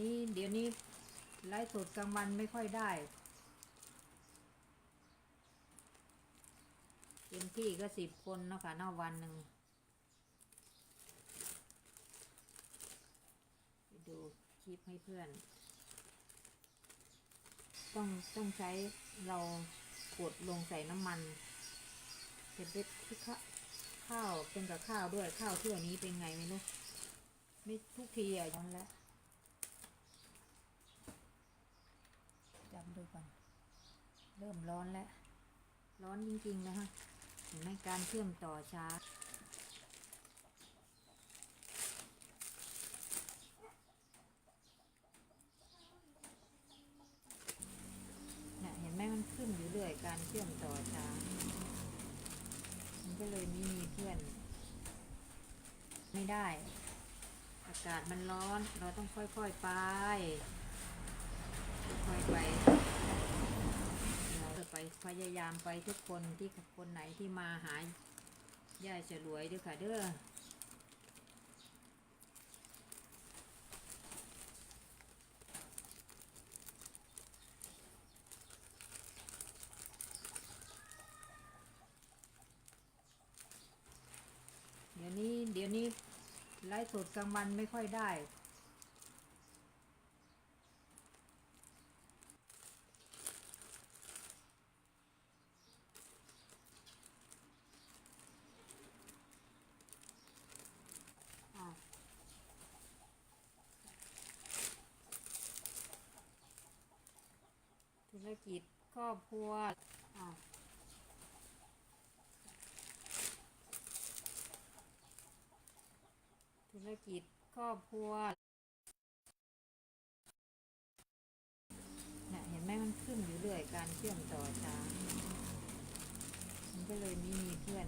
นี้เดี๋ยวนี้ไลฟ์สดกลางวันไม่ค่อยได้เต็มที่ก็สิบคนเนาะค่ะนอกวันหนึ่งไปดูคลิปให้เพื่อน ต้องต้องใช้เรากดลงใส่น้ำมันเป็นเด็ดที่ข้าข้าวเป็นกับข้าวด้วยข้าวเที่ยวนี้เป็นไงไม่รู้ไม่ทุกทีอะย้อนแล้วจำ ดูก่อน เริ่มร้อนแล้ว ร้อนจริงๆนะฮะเห็นไหมการเชื่อมต่อช้าเนี่ยเห็นไหมมันขึ้นอยู่เรื่อยการเชื่อมต่อช้า มันก็เลยไม่มีเพื่อน ไม่ได้ อากาศมันร้อน เราต้องค่อยๆไป ค่อยๆไป พยายามไปทุกคนที่คนไหนที่มาหาย่าฉลวยด้วยค่ะเด้อเดี๋ยวนี้เดี๋ยวนี้ไลฟ์สดกลางวันไม่ค่อยได้ อ้าว ธุรกิจครอบครัวอ้าธุรกิจครอบครัวเนี่ยเห็นไหมมันขึ้นอยู่เรื่อยการเชื่อมต่อช้ามันก็เลยไม่มีเพื่อน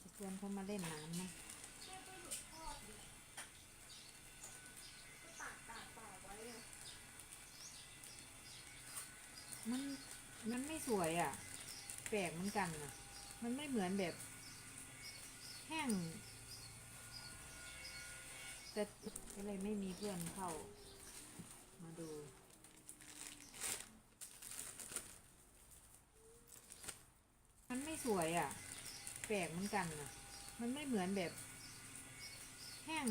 จะชวนเขามาเล่นน้ำนะ สวยอะ แปลกเหมือนกันอะ มันไม่เหมือนแบบ แห้ง แต่ก็เลยไม่มีเพื่อนเข้า มาดู มันไม่สวยอะ แปลกเหมือนกันอะ มันไม่เหมือนแบบ แห้ง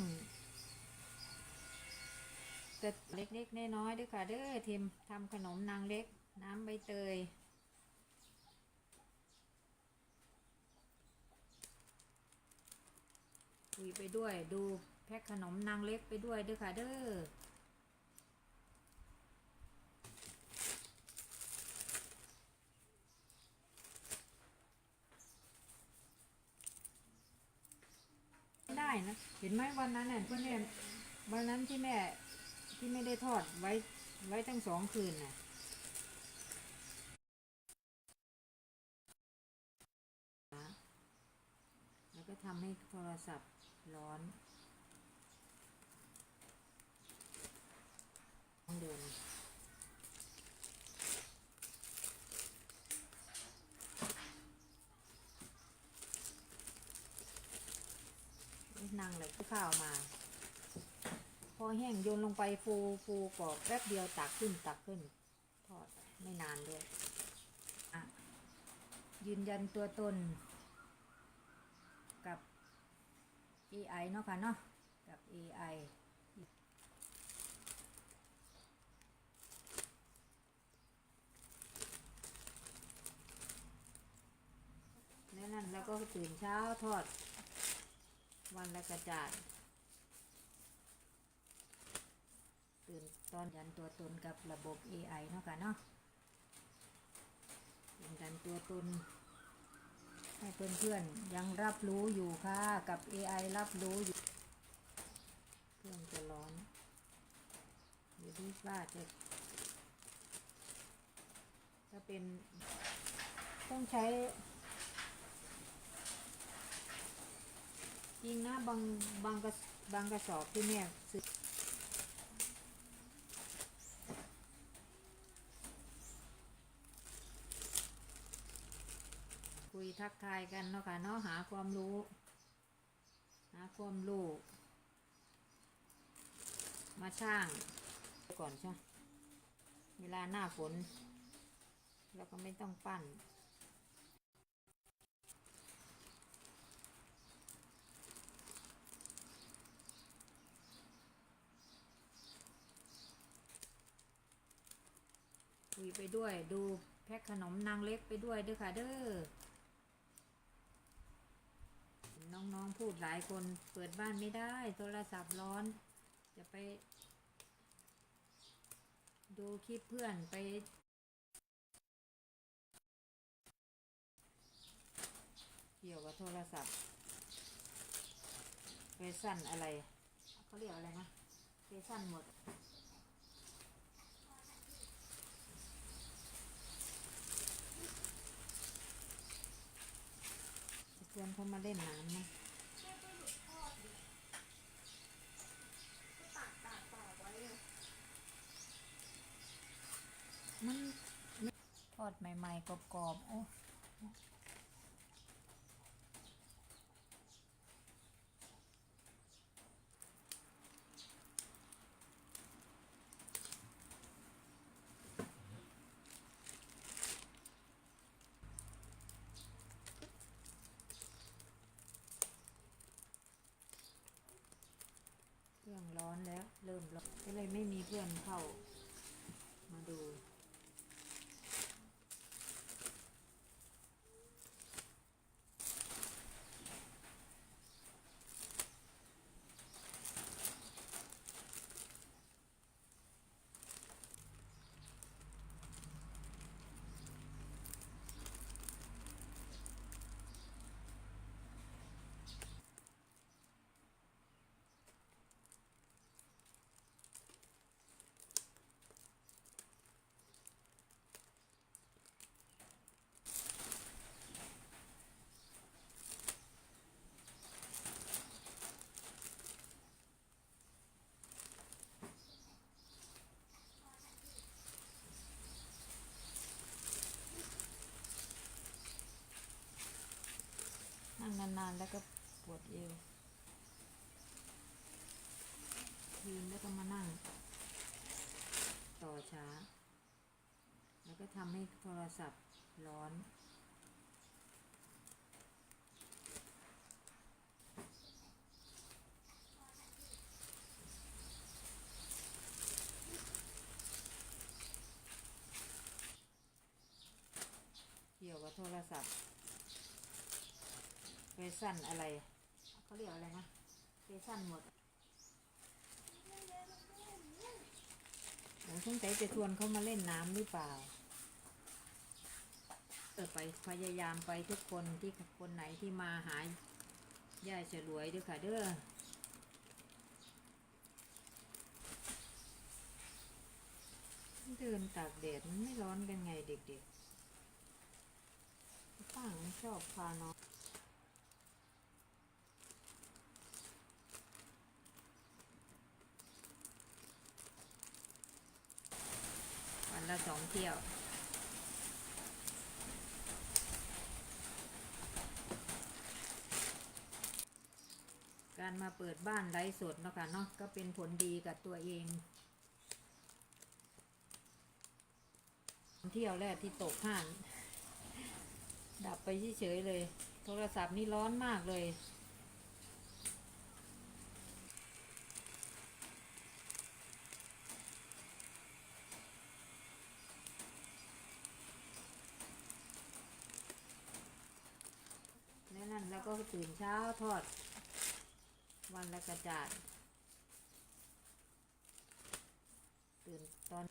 แต่เล็กๆน้อยๆด้วยค่ะเด้อทีมทำขนมนางเล็กน้ำใบเตย คุยไปด้วย ดูแพ็คขนมนางเล็กไปด้วยด้วยค่ะเด้อได้นะเห็นไหมวันนั้นน่ะที่แม่วันนั้นที่แม่ที่ไม่ได้ทอดไว้ไว้ตั้งสองคืนน่ะแล้วก็ทำให้โทรศัพท์ ร้อนต้องเดินนั่งเลยข้าวมา พอแห้งโยนลงไปฟูฟูกรอบแป๊บเดียวตักขึ้นตักขึ้น ทอดไม่นานด้วย อะ ยืนยันตัวตน กับ AI เนาะค่ะเนาะกับ AI แล้วนั่นแล้วก็ตื่นเช้าทอด วันละกระจาดตื่นตอนยันตัวตนกับระบบ AI เนาะค่ะเนาะยืนยันตัวตน ให้เพื่อนๆยังรับรู้อยู่ค่ะ กับ AI รับรู้อยู่เครื่องจะร้อนอยู่ที่ว่าจะจะเป็นต้องใช้ จริงนะบางบางกระบางกระสอบที่แม่ซื้อ คุยทักทายกันเนาะค่ะเนาะหาความรู้ หาความรู้มาช่างก่อนใช่ไหมเวลาหน้าฝนแล้วก็ไม่ต้องปั้นคุยไปด้วยดูแพ็คขนมนางเล็กไปด้วยเด้อค่ะเด้อ น้องๆ พูดหลายคนเปิดบ้านไม่ได้ โทรศัพท์ร้อน จะไป ดูคลิปเพื่อนไป เกี่ยวกับโทรศัพท์เฟชั่นอะไรเขาเรียกอะไรนะเฟชั่นหมดจะชวนเขามาเล่นน้ำนะ มันทอดใหม่ๆกรอบๆโอ้เครื่องร้อนแล้ว เริ่มร้อนก็เลยไม่มีเพื่อนเข้ามาดู นานๆแล้วก็ปวดเอวยืนแล้วก็มานั่ง ต่อช้า แล้วก็ทำให้โทรศัพท์ร้อน เกี่ยวกับโทรศัพท์ ชั่นอะไรเขาเรียกอะไรนะเฟชั่นหมดโอ้สงสัยจะชวนเขามาเล่นน้ำหรือเปล่า เออไปพยายามไปทุกคนที่คนไหนที่มาหาย่าฉลวยด้วยค่ะเด้อเดินตากแดดมันไม่ร้อนกันไงเด็กๆป้างไม่ชอบพาน้อง วันละสองเที่ยวการมาเปิดบ้านไร้สดเนาะค่ะเนาะก็เป็นผลดีกับตัวเอง เที่ยวแรกที่ตกห้าง ดับไปเฉยๆเลย โทรศัพท์นี่ร้อนมากเลย แล้วก็ตื่นเช้าทอด วันละกระจาดตื่นตอน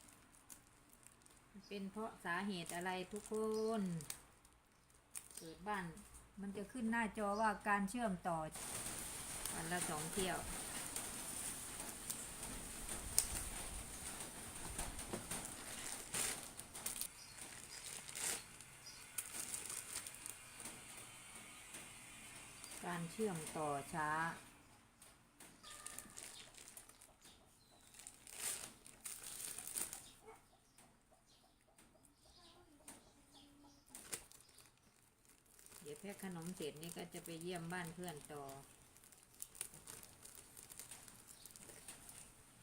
เป็นเพราะสาเหตุอะไรทุกคนเปิดบ้าน มันจะขึ้นหน้าจอว่าการเชื่อมต่อ วันละสองเที่ยว การเชื่อมต่อช้า เดี๋ยวแพ็คขนมเสร็จนี่ก็จะไปเยี่ยมบ้านเพื่อนต่อ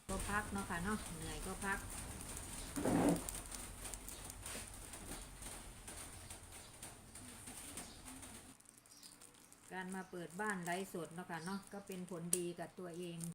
ก็พักเนาะค่ะเนาะเหนื่อยก็พัก การมาเปิดบ้านไร้สดเนาะค่ะเนาะก็เป็นผลดีกับตัวเอง